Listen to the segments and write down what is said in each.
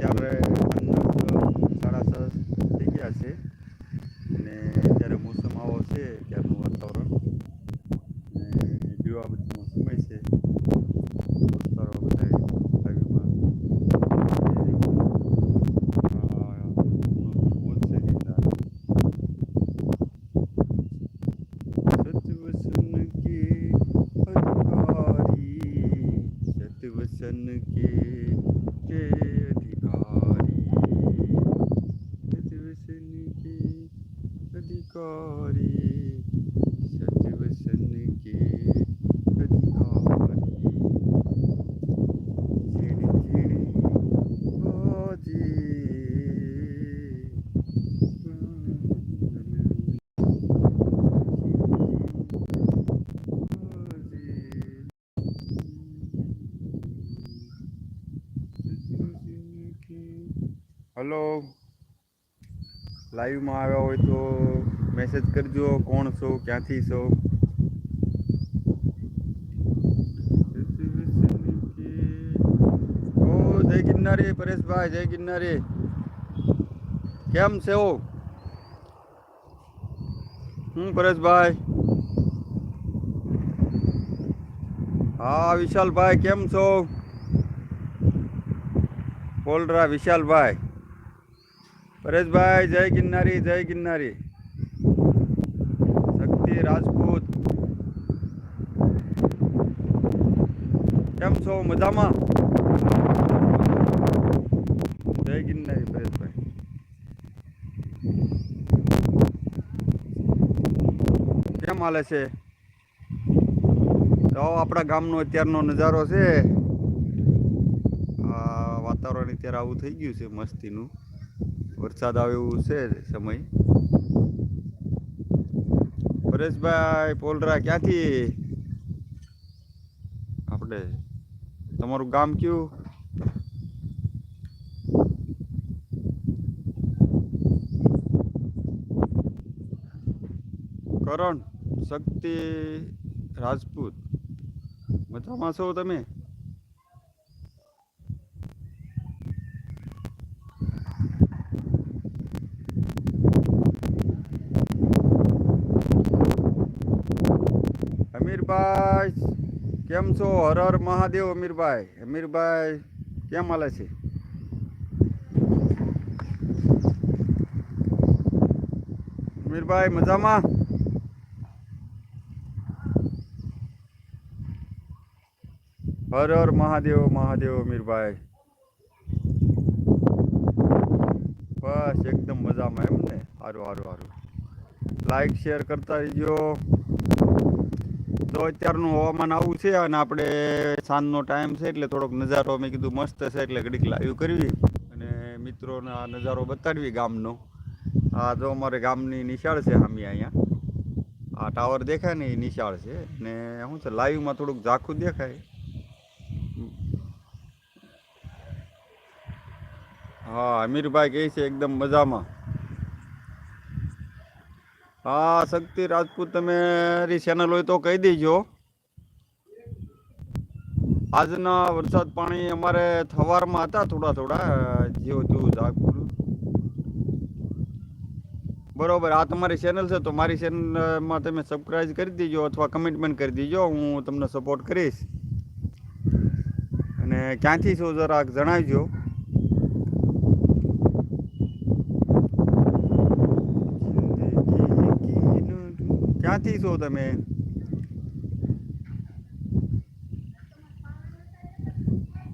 અત્યારે સાડા હલો લાઈવમાં આવ્યા હોય તો મેસેજ કરજો કોણ છો, ક્યાંથી છો. જય ગિરનારી, પરેશભાઈ, જય ગિરનારી. કેમ છે? હો પરેશભાઈ. હા, વિશાલભાઈ, કેમ છો? બોલરા વિશાલભાઈ. પરેશભાઈ, જય ગિરનારી જય ગિરનારી. શક્તિ રાજપૂત. કેમ છો? મજામાં? જય ગિરનારી, પરેશભાઈ. કેમ હાલે છે? તો આપણા ગામનો અત્યારનો નજારો છે. વાતાવરણ અત્યારે આવું થઈ ગયું છે, મસ્તીનું. વરસાદ આવે એવું છે સમય. પરેશભાઈ, પોલરા, ક્યાંથી? આપણે, તમારું ગામ કયું? કરણ, શક્તિ, રાજપૂત. મજામાં છો તમે? અમીરભાઈ, કેમ છો? હર હર મહાદેવ અમીરભાઈ. અમીરભાઈ, કેમ હાલે છે? અમીરભાઈ, મજામાં? હર હર મહાદેવ મહાદેવ અમીરભાઈ. બસ, એકદમ મજામાં એમ ને? સારું સારું સારું લાઈક શેર કરતા રહીજો. તો અત્યારનું હવામાન આવું છે અને આપણે સાંજનો ટાઈમ છે એટલે થોડોક નજારો મેં કીધું મસ્ત છે એટલે ઘડીક લાઈવ કરવી અને મિત્રોને નજારો બતાડવી ગામનો. આ જો અમારે ગામની નિશાળ છે સામે અહીંયા. આ ટાવર દેખાય ને એ નિશાળ છે ને શું છે, લાઈવમાં થોડુંક ઝાખું દેખાય. હા, અમીરભાઈ કહે છે, એકદમ મજામાં. હા, શક્તિ રાજપૂત, તમે મારી ચેનલ હોય તો કહી દેજો. આજના વરસાદ પાણી અમારે થવારમાં હતા થોડા થોડા જેવું તેવું ઝાકું બરોબર, આ તમારી ચેનલ છે તો મારી ચેનલમાં તમે સબસ્ક્રાઈબ કરી દેજો અથવા કમેન્ટમેન્ટ કરી દેજો, હું તમને સપોર્ટ કરીશ. અને ક્યાંથી છો જરાક જણાવજો. ક્યાંથી છો તમે?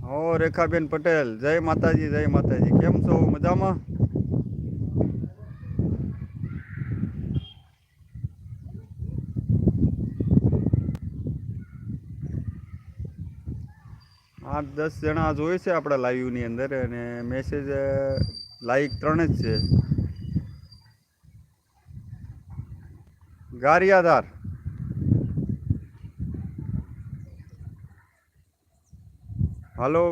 હો, રેખાબેન પટેલ. જય માતાજી જય માતાજી. કેમ છો? મજામાં? આઠ દસ જણા જોઈ છે આપણા લાઈવની અંદર અને મેસેજ લાઈક ત્રણ જ છે. ગારિયાધાર હલો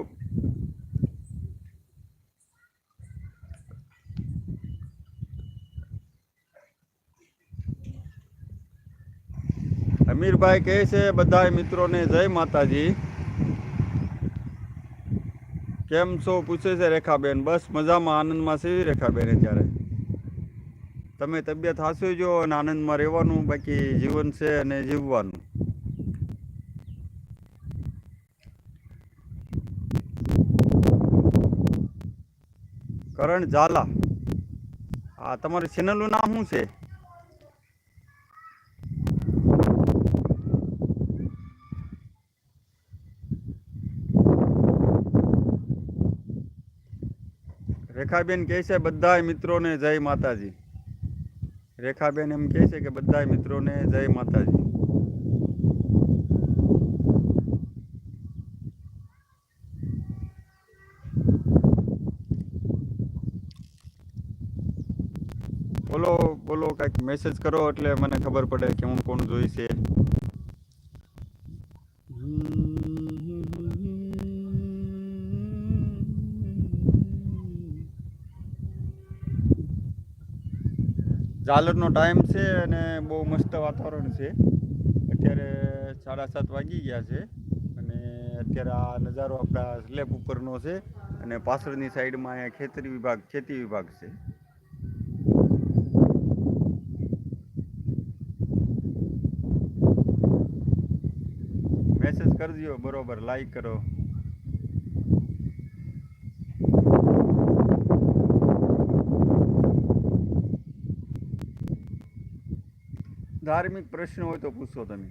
અમીરભાઈ કહે છે બધા મિત્રોને જય માતાજી કેમ છો પૂછે છે રેખાબેન બસ મજામાં આનંદમાં છે રેખાબેન અત્યારે તમે તબિયત હાસવી જો અને આનંદમાં રહેવાનું, બાકી જીવન છે અને જીવવાનું. કરણ ઝાલા. આ તમારી ચેનલનું નામ શું છે? રેખાબેન કહે છે બધા મિત્રોને જય માતાજી. રેખાબેન એમ કહે છે કે બધા મિત્રોને જય માતાજી. બોલો બોલો, કાંઈક મેસેજ કરો એટલે મને ખબર પડે કે હું કોણ જોઈશે ઝાલરનો ટાઈમ છે અને બહુ મસ્ત વાતાવરણ છે. અત્યારે સાડા સાત વાગી ગયા છે અને અત્યારે આ નજારો આપણા સ્લેબ ઉપરનો છે અને પાછળની સાઈડમાં અહીંયા ખેતરી વિભાગ, ખેતી વિભાગ છે. મેસેજ કરજો, બરોબર લાઈક કરો. ધાર્મિક પ્રશ્ન હોય તો પૂછો તમે.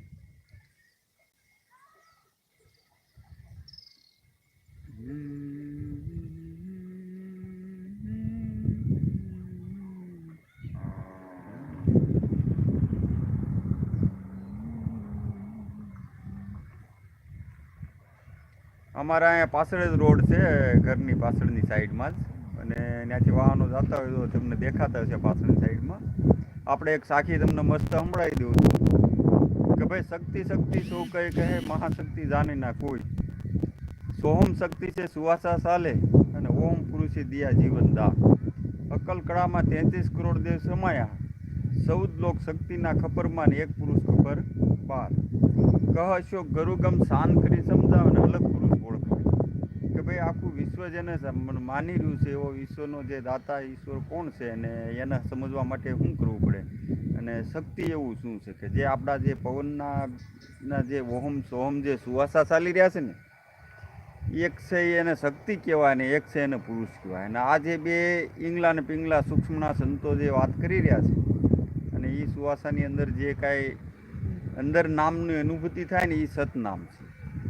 અમારા અહીંયા પાછળ જ રોડ છે, ઘરની પાછળની સાઈડમાં જ. અને ત્યાંથી વાહનો જતા હોય તો તમને દેખાતા હશે પાછળની સાઈડમાં. આપણે એક સાખી તમને મસ્ત સંભળાવી દઉં છું. કે ભાઈ શક્તિ શક્તિ શું કહે કહે, મહાશક્તિ જાણી ના કોઈ. સોહમ શક્તિ છે, સુવાસા સાલે અને ઓમ પુરુષે દિયા જીવન દા. અકલ કળામાં તેત્રીસ કરોડ દેવ સમાયા. ચૌદ લોક શક્તિના ખપરમાં ને એક પુરુષ ખબર પાર. કહ અશોક ગરુગમ શાન કરી સમજાવે અને અલગ પુરુષ ભાઈ આખું વિશ્વ જેને માની રહ્યું છે એવો વિશ્વનો જે દાતા, ઈશ્વર કોણ છે અને એને સમજવા માટે શું કરવું પડે? અને શક્તિ એવું શું છે કે જે આપણા જે પવનના જે ઓહમ સોહમ જે સુવાસા ચાલી રહ્યા છે ને, એક છે એને શક્તિ કહેવાય ને એક છે એને પુરુષ કહેવાય. અને આ જે બે ઈંગલા અને પિંગલા સૂક્ષ્મના સંતો જે વાત કરી રહ્યા છે, અને એ સુવાસાની અંદર જે કાંઈ અંદર નામની અનુભૂતિ થાય ને એ સતનામ છે.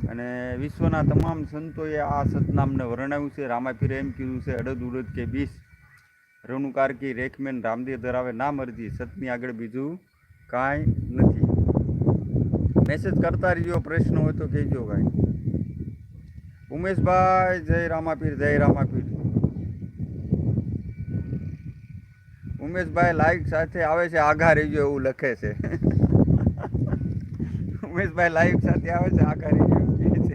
અને વિશ્વના તમામ સંતોએ આ સતનામને વર્ણવ્યું છે. રામાપીરે એમ કીધું છે, અડદ, ઉડદ કે બીસ રણુકાર કી રેખમેન રામદેવ ધરાવે ના મરજી, સતની આગળ બીજું કાંઈ નથી. મેસેજ કરતા રહીજો, પ્રશ્ન હોય તો કહેજો કાંઈ ઉમેશભાઈ, જય રામાપીર જય રામાપીર. ઉમેશભાઈ લાઈક સાથે આવે છે, આઘા રહીજો એવું લખે છે. ઉમેશભાઈ લાઈવ સાથે આવે છે, આઘા રિવ્યુ કહે છે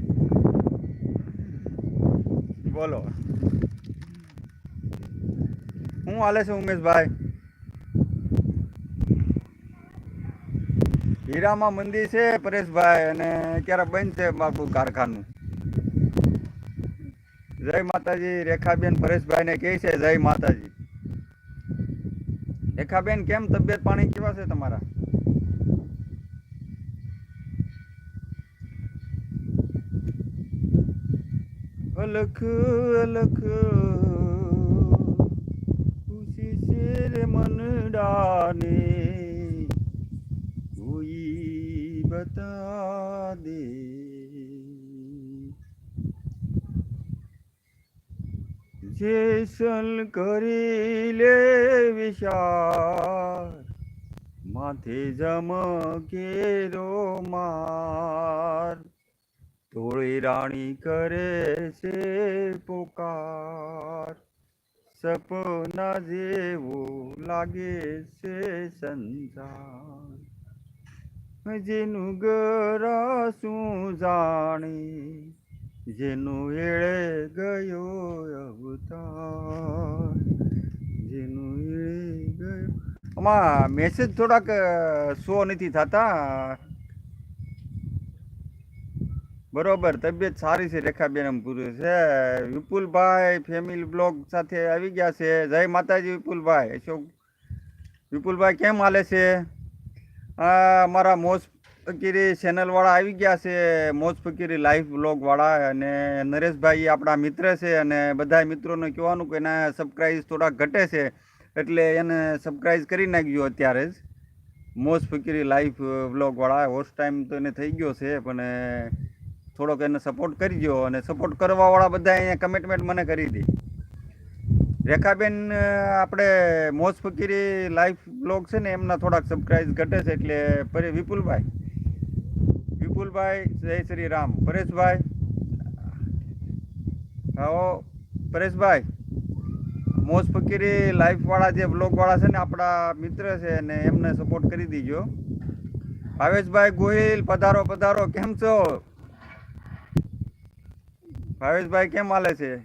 બોલો. શું હાલે છે ઉમેશભાઈ? હીરામાં મંદિર છે પરેશભાઈ અને ક્યારે બંધ છે બાપુ કારખાનું? જય માતાજી, રેખાબેન પરેશભાઈને કહે છે જય માતાજી. રેખાબેન, કેમ તબિયત પાણી કેવા છે તમારા? અલખ અલખ ખુશી શેર મનડાને કોઈ બતા દે જેસલ કરી લે વિચાર માથે જમકેરો માર ધોળી રાણી કરે છે પોકાર. સપના જેવું લાગે છે સંસાર. જેનું ગરા શું જાણે, જેનું એળે ગયો અવતાર. જેનું એળે ગયો, આમાં મેસેજ થોડાક શો નથી થતા. બરોબર, તબિયત સારી છે રેખાબેન એમ પૂરું છે. વિપુલભાઈ ફેમિલી બ્લોગ સાથે આવી ગયા છે. જય માતાજી વિપુલભાઈ. અશોક, વિપુલભાઈ કેમ હાલે છે? આ અમારા મોજ ફકીરી ચેનલવાળા આવી ગયા છે. મોજ ફકીરી લાઈવ બ્લોગવાળા અને નરેશભાઈ આપણા મિત્ર છે અને બધા મિત્રોને કહેવાનું કે એના સબસ્ક્રાઈબ થોડા ઘટે છે. એટલે એને સબસ્ક્રાઈબ કરી નાખજો અત્યારે જ. મોજ ફકીરી લાઈવ વ્લોગવાળા હોસ્ટ ટાઈમ તો એને થઈ ગયો છે, પણ થોડોક એને સપોર્ટ કરજો અને સપોર્ટ કરવાવાળા બધા અહીંયા કમિટમેન્ટ મને કરી દે. રેખાબેન આપણે મોજ ફકીરી લાઈફ બ્લોગ છે ને, એમના થોડાક સબસ્ક્રાઈબ ઘટે છે એટલે પરે વિપુલભાઈ. વિપુલભાઈ, જય શ્રી રામ. પરેશભાઈ. હો પરેશભાઈ. મોજ ફકીરી લાઈફવાળા જે બ્લોગવાળા છે ને, આપણા મિત્ર છે ને, એમને સપોર્ટ કરી દીજો. ભાવેશભાઈ ગોહિલ, પધારો પધારો. કેમ છો? ભાવેશભાઈ કેમ હાલે છે?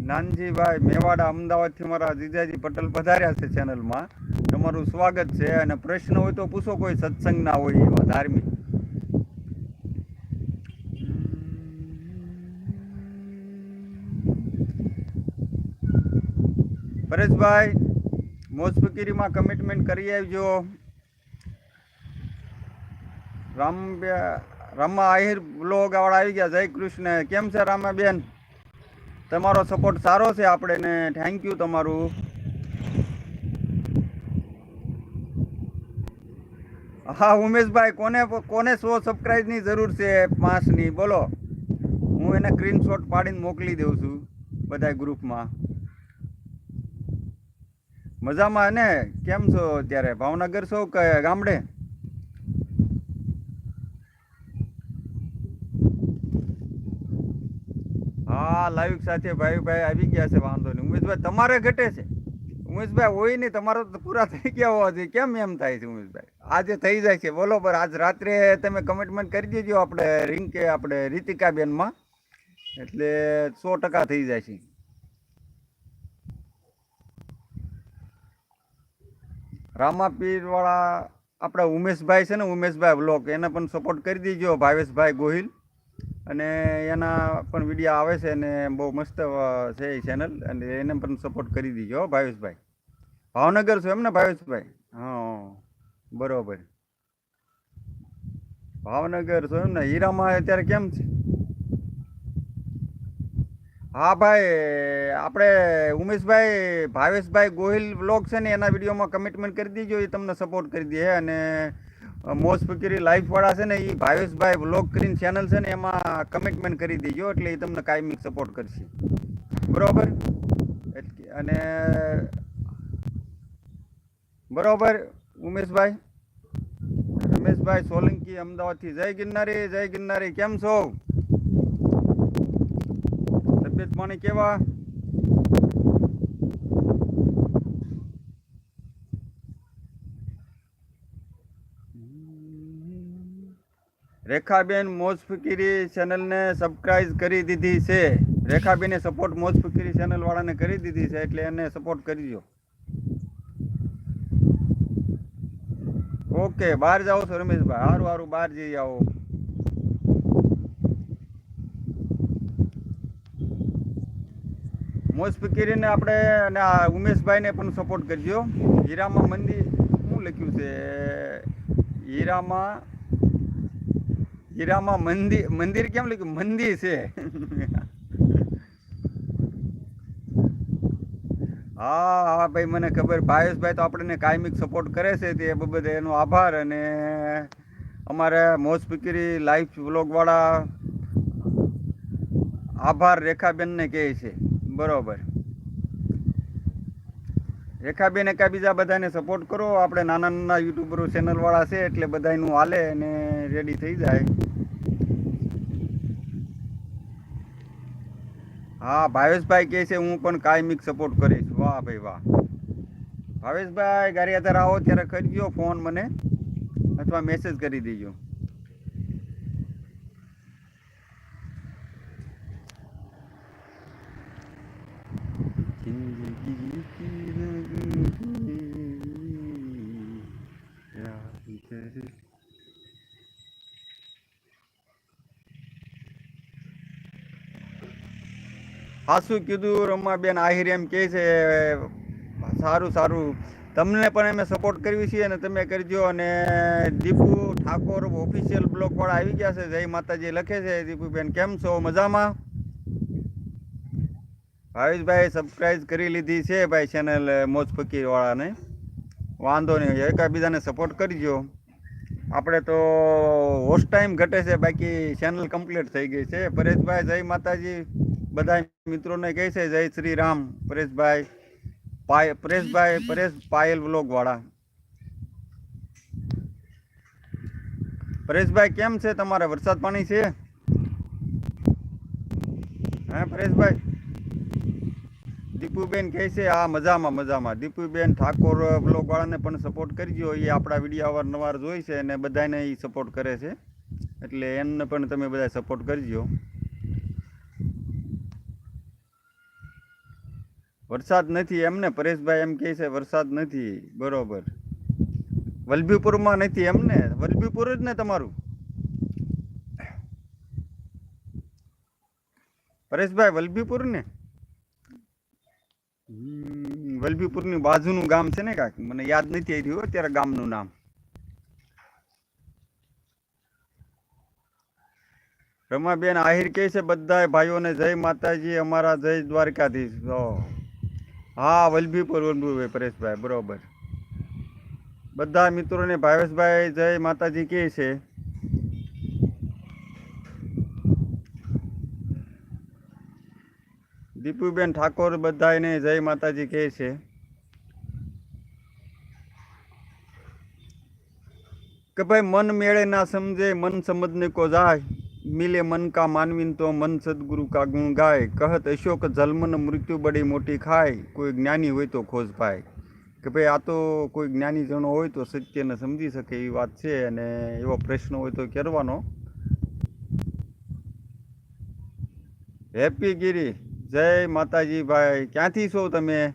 નાનજીભાઈ મેવાડા અમદાવાદથી મારા જીજાજી પટેલ પધાર્યા છે ચેનલમાં. તમારું સ્વાગત છે અને પ્રશ્ન હોય તો પૂછો, કોઈ સત્સંગ ના હોય એવા ધાર્મિક. પરેશભાઈ મોજ ફકીરીમાં કમિટમેન્ટ કરી આવજો. રામ રામા આહિર બ્લોગ વાળા આવી ગયા. જય કૃષ્ણ. કેમ છે રામાબેન? તમારો સપોર્ટ સારો છે આપણે ને. થેન્ક યુ તમારું. હા, ઉમેશભાઈ, કોને કોને સો સબસ્ક્રાઈબની જરૂર છે પાંચની બોલો. હું એને સ્ક્રીનશોટ પાડીને મોકલી દઉં છું બધા ગ્રુપમાં મજામાં ને? કેમ છો અત્યારે? ભાવનગર છો કે ગામડે? હા, લાઈવ સાથે ભાઈ ભાઈ આવી ગયા છે, વાંધો નહીં. ઉમેશભાઈ તમારે ઘટે છે. ઉમેશભાઈ હોય નહીં, તમારો તો પૂરા થઈ ગયા હોવા જોઈએ. કેમ એમ થાય છે, ઉમેશભાઈ? આજે થઈ જાય છે. બોલો પર આજ રાત્રે તમે કમિટમેન્ટ કરી દેજો આપણે રિંગ કે આપણે રીતિકાબેનમાં એટલે સો ટકા થઈ જાય છે. રામાપીરવાળા, આપણા ઉમેશભાઈ છે ને, ઉમેશભાઈ બ્લોક, એને પણ સપોર્ટ કરી દેજો, ભાવેશભાઈ ગોહિલ. અને એના પણ વીડિયો આવે છે અને બહુ મસ્ત છે એ ચેનલ અને એને પણ સપોર્ટ કરી દીજો ભાવેશભાઈ. ભાવનગર છો એમ ને, ભાવેશભાઈ? હા બરોબર. ભાવનગર છો એમ ને, હીરામાં અત્યારે કેમ છે? હા, ભાઈ, આપણે ઉમેશભાઈ, ભાવેશભાઈ ગોહિલ બ્લોગ છે ને, એના વિડીયોમાં કમિટમેન્ટ કરી દીજો, એ તમને સપોર્ટ કરી દે અને મોજ ફકીરી લાઈફ વાળા છે ને એ ભાવેશભાઈ બ્લોગ કરીને ચેનલ છે ને એમાં કમિટમેન્ટ કરી દેજો એટલે એ તમને કાયમી સપોર્ટ કરશે. બરાબર? અને બરાબર, ઉમેશભાઈ? રમેશભાઈ સોલંકી અમદાવાદથી. જય ગિરનારી જય ગિરનારી. કેમ છો? તબિયત પાણી કેવા? રેખાબેન મોજ ફકીરી ચેનલને સબસ્ક્રાઇબ કરી દીધી છે. રેખાબેને સપોર્ટ મોજ ફકીરી ચેનલ કરી દીધી છે એટલે એને સપોર્ટ કરજો ઓકે બહાર જાઓ છો રમેશભાઈ. સારું સારું બહાર જઈ આવો. મોજ ફકીરીને આપણે અને આ ઉમેશભાઈને પણ સપોર્ટ કરજો. હીરામાં મંદિર શું લખ્યું છે? હીરામાં હીરામાં મંદિર મંદિર કેમ લખ્યું? મંદિર છે. હા હા, ભાઈ, મને ખબર. ભાવેશભાઈ તો આપણને કાયમિક સપોર્ટ કરે છે તે બાબતે એનો આભાર અને અમારે મોજ લાઈફ વ્લોગવાળા આભાર રેખાબેનને કહે છે. બરોબર. રેખાબેન એકા બીજા બધાને સપોર્ટ કરો. આપણે નાના નાના યુટ્યુબરો ચેનલવાળા છે એટલે બધાનું હાલે અને રેડી થઈ જાય. હા, ભાવેશભાઈ કહે છે, હું પણ કાયમિક સપોર્ટ કરીશ. વાહ ભાઈ વાહ. ભાવેશભાઈ ગારિયાધર આવો, ત્યારે કરજો ફોન મને. અથવા મેસેજ કરી દેજો. હાસું કીધું, રમાબેન આહિર એમ કહે છે, સારું સારું. તમને પણ અમે સપોર્ટ કરવી છીએ અને તમે કરજો. અને દીપુ ઠાકોર ઓફિશિયલ બ્લોકવાળા આવી ગયા છે, જય માતાજી લખે છે. દીપુબેન, કેમ છો? મજામાં? ભાવેશભાઈ સબસ્ક્રાઈબ કરી લીધી છે ભાઈ ચેનલ મોજ ફકીરવાળાને વાંધો નહીં એકાબીજાને સપોર્ટ કરજો. આપણે તો હોસ્ટ ટાઈમ ઘટે છે, બાકી ચેનલ કમ્પ્લીટ થઈ ગઈ છે. પરેશભાઈ, જય માતાજી. બધા મિત્રોને કહે છે, જય શ્રી રામ, પરેશભાઈ. પરેશભાઈ, પરેશ પાયલ વ્લોગવાળા. પરેશભાઈ, કેમ છે? તમારે વરસાદ પાણી છે? હે, પરેશભાઈ? દીપુબેન કહે છે આ મજામાં મજામાં. દીપુબેન ઠાકોર બ્લોગવાળાને પણ સપોર્ટ કરજો. એ આપણા વીડિયો અવારનવાર જોઈ છે અને બધાને એ સપોર્ટ કરે છે. એટલે એમને પણ તમે બધા સપોર્ટ કરજો. વરસાદ નથી એમને, પરેશભાઈ એમ કહે છે, વરસાદ નથી, બરોબર. વલભીપુરમાં નથી એમને? વલભીપુર જ ને તમારું? પરેશભાઈ, વલભીપુર ને? વલભીપુરની બાજુનું ગામ છે ને કાંઈક? મને યાદ નથી આવી રહ્યું અત્યારે ગામનું નામ. રમાબેન આહિર કહે છે બધા ભાઈઓને જય માતાજી, અમારા જય દ્વારકાધીશ. હા, વલભી પરવનભાઈ પરેશભાઈ, બરોબર. બધા મિત્રોને ભાવેશભાઈ, જય માતાજી કહે છે? દીપુબેન ઠાકોર બધાને જય માતાજી કહે છે. કે ભાઈ, મન મેળે ના સમજે, મન સમજને કો જાય. મિલે મન કા માનવીન તો મન સદગુરુ કા ગુણ ગાય. કહત અશોક જલ્મન મૃત્યુ બડી મોટી ખાય. કોઈ જ્ઞાની હોય તો ખોજ પાય. કે ભાઈ આ તો કોઈ જ્ઞાની જણો હોય તો સત્યને સમજી શકે એવી વાત છે અને એવો પ્રશ્ન હોય તો કરવાનો. હેપી ગીરી. જય માતાજી ભાઈ. ક્યાંથી છો તમે?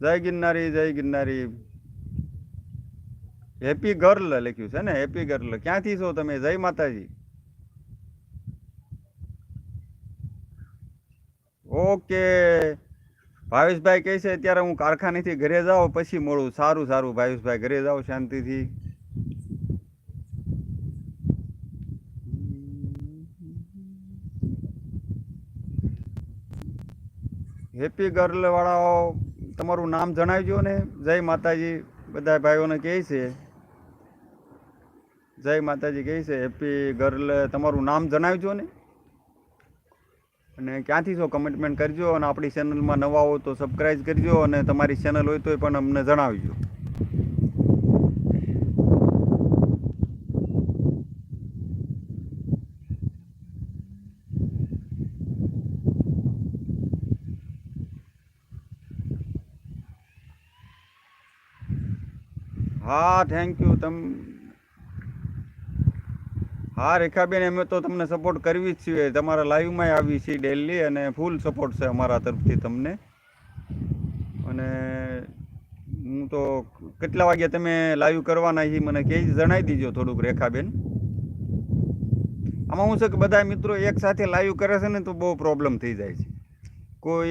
જય ગિરનારી જય ગિરનારી. હેપી ગર્લ લખ્યું છે ને હેપી ગર્લ ક્યાંથી છો તમે? જય માતાજી. ઓકે. ભાવેશભાઈ કહે છે, અત્યારે હું કારખાનેથી ઘરે જાઉં, પછી મળું. સારું સારું. ભાવેશભાઈ, ઘરે જાઓ શાંતિથી. હેપી ગર્લ વાળાઓ, તમારું નામ જણાવજો ને. જય માતાજી. બધા ભાઈઓને કહે છે. જય માતાજી કહે છે હેપી ગર્લ તમારું નામ જણાવજો ને. અને ક્યાંથી છો? કમેન્ટમેન્ટ કરજો અને આપણી ચેનલમાં નવા હો તો સબસ્ક્રાઈબ કરજો અને તમારી ચેનલ હોય તો પણ અમને જણાવજો. હા થેન્ક યુ તમ હા, રેખાબેન, અમે તો તમને સપોર્ટ કરવી જ છીએ. તમારા લાઈવમાં આવી છીએ ડેલી અને ફૂલ સપોર્ટ છે અમારા તરફથી તમને. અને હું તો કેટલા વાગ્યા તમે લાઈવ કરવાના છે મને કહે જણાવી દીજો થોડુંક, રેખાબેન. આમાં શું છે કે બધા મિત્રો એક સાથે લાઈવ કરે છે ને, તો બહુ પ્રોબ્લેમ થઈ જાય છે. કોઈ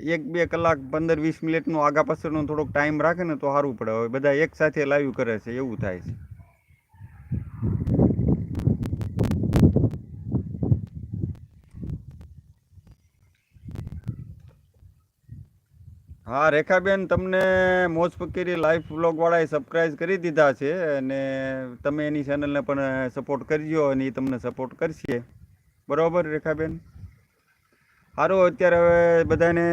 એક, બે કલાક, પંદર, વીસ મિનિટનો આગા પાછળનો થોડોક ટાઈમ રાખે ને, તો સારું પડે. હવે બધા એક સાથે લાઈવ કરે છે, એવું થાય છે. હા, રેખાબેન, તમને મોજ ફકીરી લાઈફ બ્લોગ વાળાએ સબસ્ક્રાઈબ કરી દીધા છે અને તમે એની ચેનલને પણ સપોર્ટ કરજો અને એ તમને સપોર્ટ કરશે. બરાબર, રેખાબેન? સારું અત્યારે હવે બધાને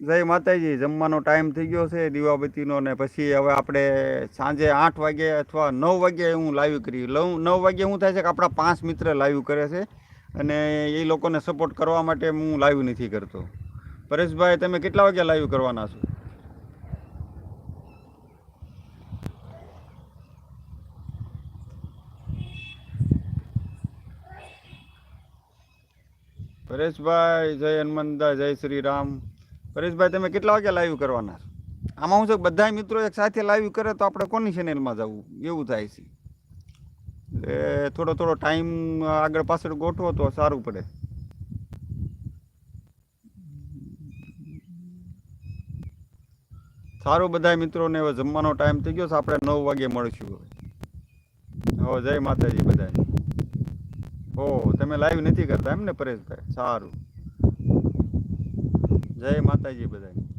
જય માતાજી, જમવાનો ટાઈમ થઈ ગયો છે, દીવાબત્તીનો, ને પછી હવે આપણે સાંજે આઠ વાગે અથવા નવ વાગે હું લાઈવ કરી લઉં, નવ વાગે શું થાય છે કે આપણા પાંચ મિત્ર લાઈવ કરે છે અને એ લોકોને સપોર્ટ કરવા માટે હું લાઈવ નથી કરતો. પરેશભાઈ, તમે કેટલા વાગે લાઈવ કરવાના છો? પરેશભાઈ, જય હનુમંદા જય શ્રી રામ. પરેશભાઈ, તમે કેટલા વાગ્યા લાઈવ કરવાના છો? આમાં હું છે બધા મિત્રો એક સાથે લાઈવ કરે તો આપણે કોની ચેનલમાં જવું? એવું થાય છે. એટલે થોડો થોડો ટાઈમ આગળ પાછળ ગોઠવો તો સારું પડે. સારું બધા મિત્રોને હવે જમવાનો ટાઈમ થઈ ગયો છે. આપણે નવ વાગે મળશું હવે. હો જય માતાજી બધાને ઓ તમે લાઈવ નથી કરતા એમ ને પરેશભાઈ? સારું. જય માતાજી બધાને